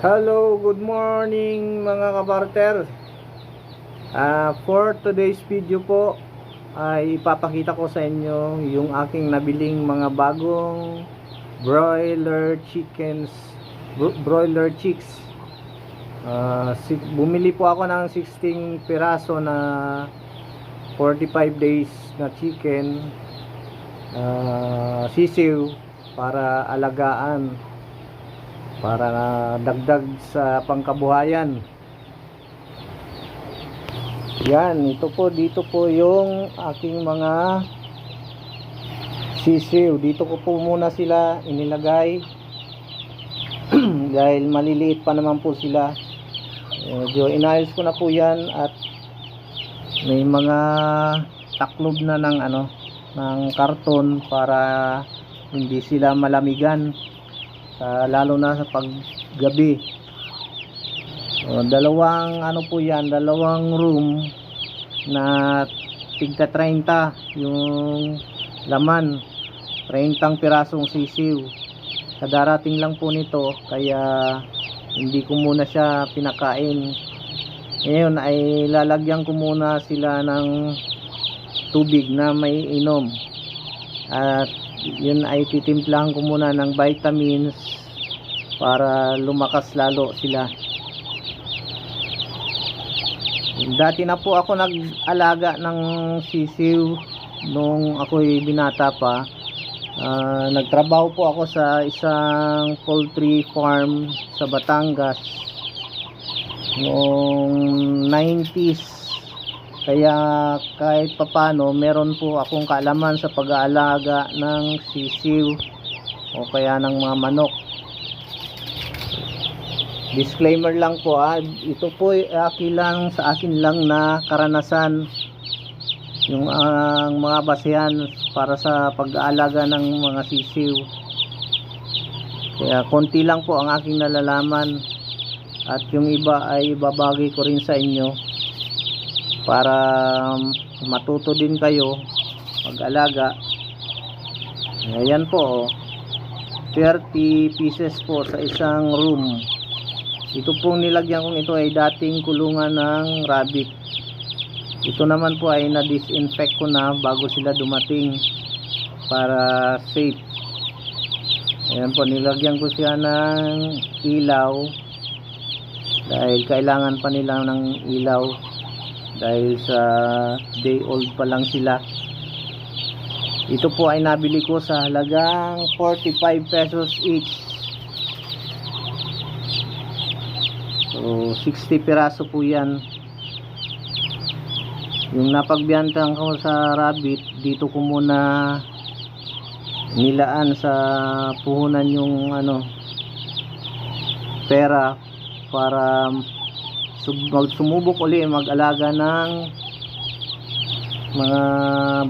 Hello, good morning mga kabarter. Ah, for today's video po ay ipapakita ko sa inyo yung aking nabiling mga bagong broiler chickens, bro- broiler chicks. Ah, si- bumili po ako ng 16 piraso na 45 days na chicken ah, sisiw para alagaan para dagdag sa pangkabuhayan. Yan, ito po dito po yung aking mga sisiw. Dito ko po muna sila inilagay dahil maliliit pa naman po sila. Medyo inayos ko na po yan at may mga taklob na ng ano ng karton para hindi sila malamigan sa lalo na sa paggabi. O, dalawang ano po yan dalawang room na tigta 30 yung laman. 30 pirasong sisiw. Kadarating lang po nito kaya hindi ko muna siya pinakain. Ngayon ay lalagyan ko muna sila ng tubig na may inom. At yun ay titimplahan ko muna ng vitamins para lumakas lalo sila. Dati na po ako nag-alaga ng sisiw nung ako'y binata pa. Ah, nagtrabaho po ako sa isang poultry farm sa Batangas noong 90s kaya kahit papano meron po akong kaalaman sa pag-aalaga ng sisiw o kaya ng mga manok disclaimer lang po ah, ito po akin lang sa akin lang na karanasan yung ang mga basehan para sa pag-aalaga ng mga sisiw. Kaya konti lang po ang aking nalalaman at yung iba ay babagay ko rin sa inyo para matuto din kayo mag-alaga. Ayan po oh. 30 pieces po sa isang room ito pong nilagyan kong ito ay dating kulungan ng rabbit. Ito naman po ay na-disinfect ko na bago sila dumating para safe. Ayan po nilagyan ko siya ng ilaw dahil kailangan pa nila ng ilaw dahil sa day old pa lang sila. Ito po ay nabili ko sa halagang 45 pesos each so 60 piraso po yan. Yung napagbiyantan ko sa rabbit dito ko muna nilaan sa puhunan yung ano pera para sumubok uli mag-alaga ng mga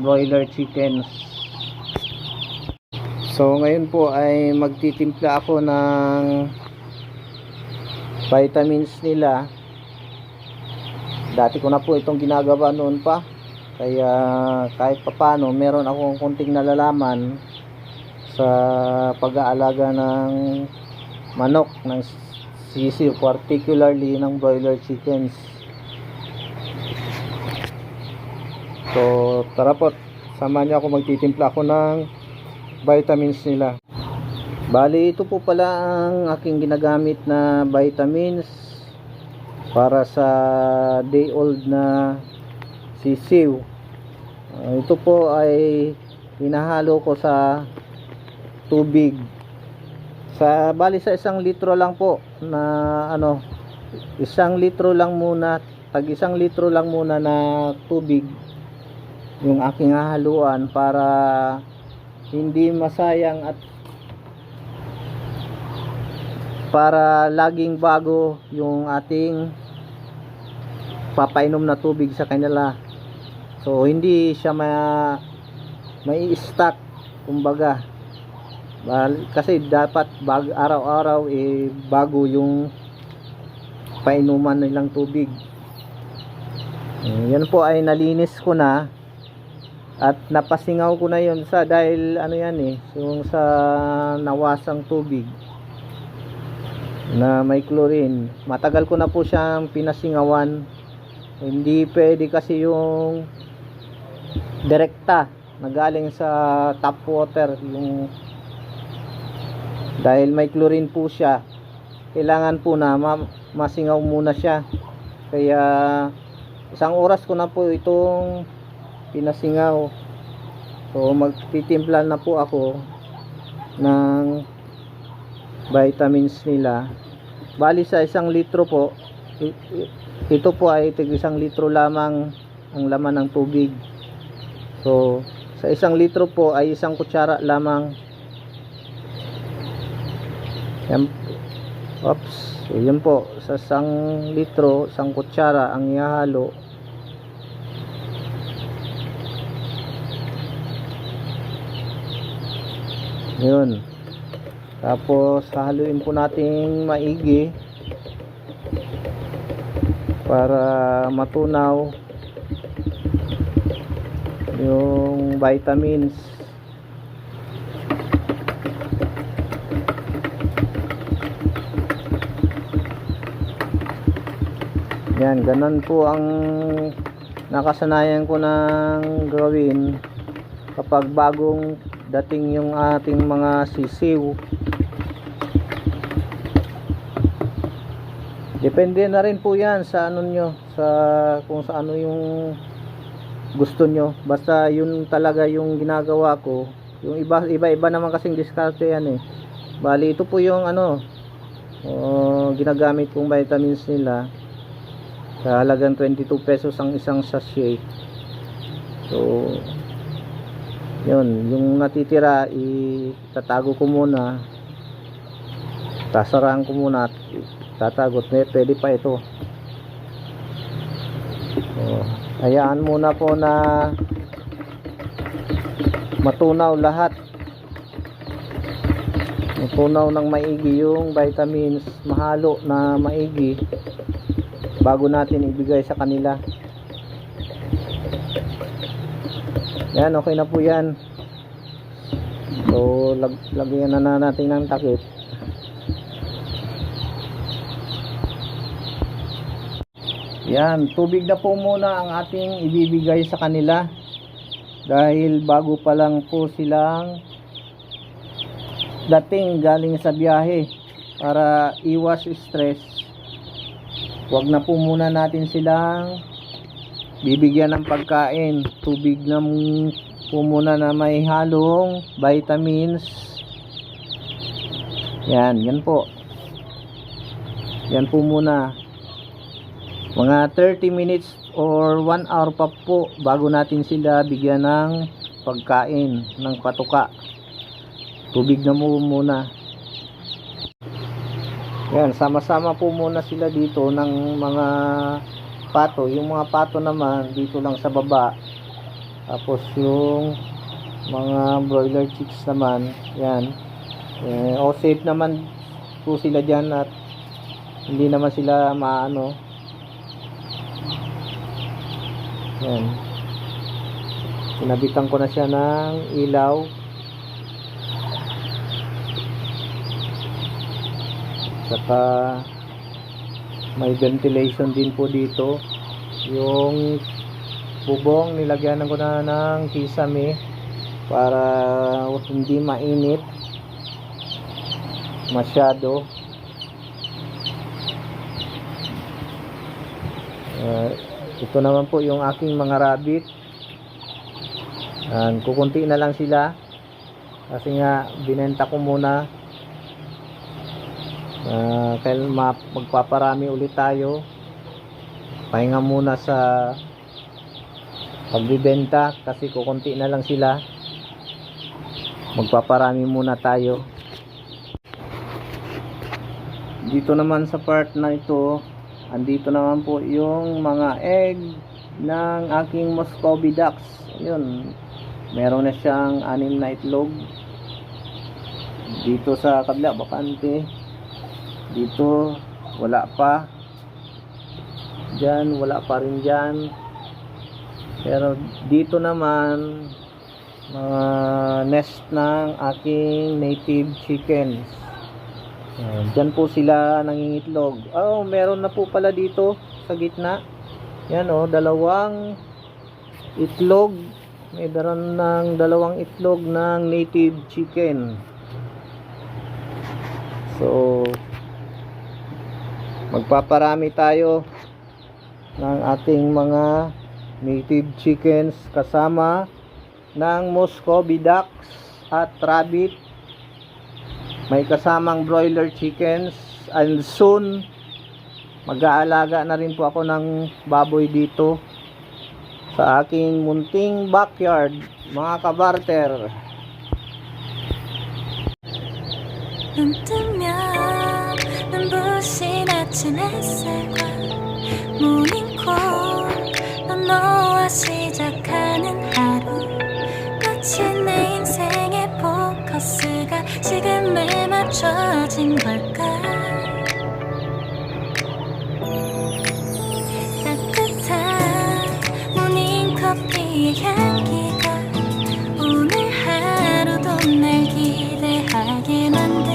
broiler chickens. So ngayon po ay magtitimpla ako ng vitamins nila. Dati ko na po itong ginagawa noon pa. Kaya kahit papano meron akong kunting nalalaman sa pag-aalaga ng manok ng sisiw particularly ng broiler chickens. So tara po sama niyo ako magtitimpla ako ng vitamins nila bali ito po pala ang aking ginagamit na vitamins para sa day old na sisiw. Uh, ito po ay hinahalo ko sa tubig. Sa bali sa isang litro lang po na ano isang litro lang muna tag isang litro lang muna na tubig yung aking hahaluan para hindi masayang at para laging bago yung ating papainom na tubig sa kanila. So hindi siya ma may stock kumbaga kasi dapat bag araw-araw eh bago yung painuman nilang tubig. Eh, yan po ay nalinis ko na at napasingaw ko na yon sa dahil ano yan eh yung sa nawasang tubig na may chlorine. Matagal ko na po siyang pinasingawan. Hindi pwede kasi yung direkta na galing sa tap water yung dahil may chlorine po siya kailangan po na ma- masingaw muna siya kaya isang oras ko na po itong pinasingaw so magtitimpla na po ako ng vitamins nila. Bali sa isang litro po ito po ay tig isang litro lamang ang laman ng tubig. So sa isang litro po ay isang kutsara lamang. Yan Oops, so yun po. Sa isang litro, isang kutsara ang ihalo yun tapos haluin po natin maigi para matunaw yung vitamins. Yan ganun po ang nakasanayan ko ng gawin kapag bagong dating yung ating mga sisiw depende na rin po yan sa ano nyo sa kung sa ano yung gusto nyo. Basta yun talaga yung ginagawa ko. Yung iba iba iba naman kasing diskarte yan eh. Bali ito po yung ano oh, ginagamit kong vitamins nila. Sa halagang 22 pesos ang isang sachet. So yun yung natitira itatago ko muna. Tasarahan ko muna tatagot eh, pwede pa ito. So, hayaan muna po na matunaw lahat. Matunaw ng maigi yung vitamins. Mahalo na maigi. Bago natin ibigay sa kanila. Yan okay na po yan. So lag lagyan na, na natin ng takip yan tubig na po muna ang ating ibibigay sa kanila. Dahil bago pa lang po silang dating galing sa biyahe para iwas stress wag na po muna natin silang bibigyan ng pagkain. Tubig na po muna na may halong vitamins. Yan yan po. Yan po muna mga 30 minutes or 1 hour pa po bago natin sila bigyan ng pagkain ng patuka. Tubig na mo muna. Yan sama-sama po muna sila dito ng mga pato. Yung mga pato naman dito lang sa baba. Tapos yung mga broiler chicks naman yan. Eh, o safe naman po sila dyan at hindi naman sila maano yan sinabitan ko na siya ng ilaw. Saka may ventilation din po dito. Yung bubong nilagyan ko na ng kisame para hindi mainit masyado. Uh, ito naman po yung aking mga rabbit. And kukunti na lang sila. Kasi nga binenta ko muna. Uh, kaya ma- magpaparami ulit tayo. Pahinga muna sa pagbibenta kasi kukunti na lang sila. Magpaparami muna tayo. Dito naman sa part na ito andito naman po yung mga egg ng aking Muscovy ducks. Yun meron na siyang anim na itlog. Dito sa kabila bakante. Dito wala pa. Dyan wala pa rin dyan pero dito naman mga nest ng aking native chickens Uh, Diyan po sila nangingitlog. Oh, meron na po pala dito sa gitna. Yan oh, dalawang itlog. May daran ng dalawang itlog ng native chicken. So, magpaparami tayo ng ating mga native chickens kasama ng Muscovy ducks at rabbit may kasamang broiler chickens and soon mag-aalaga na rin po ako ng baboy dito sa aking munting backyard mga kabarter 눈 뜨면 눈부신 아침 햇살과 모닝콜 넌 너와 시작하는 하루 마치 내 인생 의 포커스가 지금에 맞춰진 걸까? 따뜻한 모닝커피의 향기가 오늘 하루도 날 기대하게 만드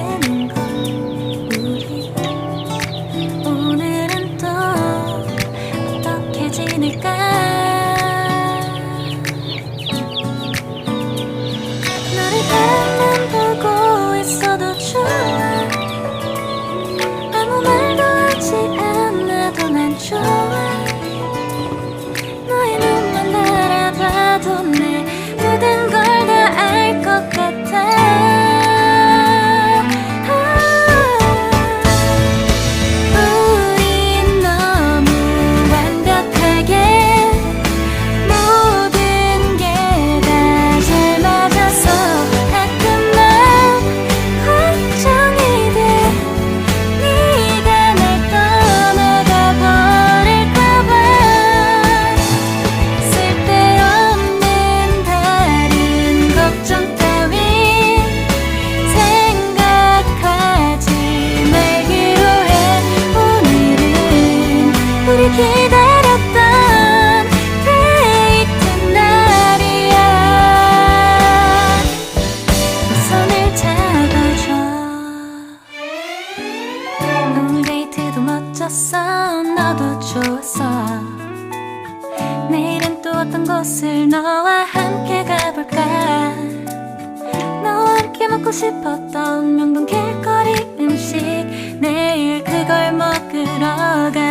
기다렸던 데이트 날이야. 손을 잡아줘. 넌 데이트도 멋졌어. 너도 좋았어. 내일은 또 어떤 곳을 너와 함께 가볼까? 너와 함께 먹고 싶었던 명동 길거리 음식. 내일 그걸 먹으러 가.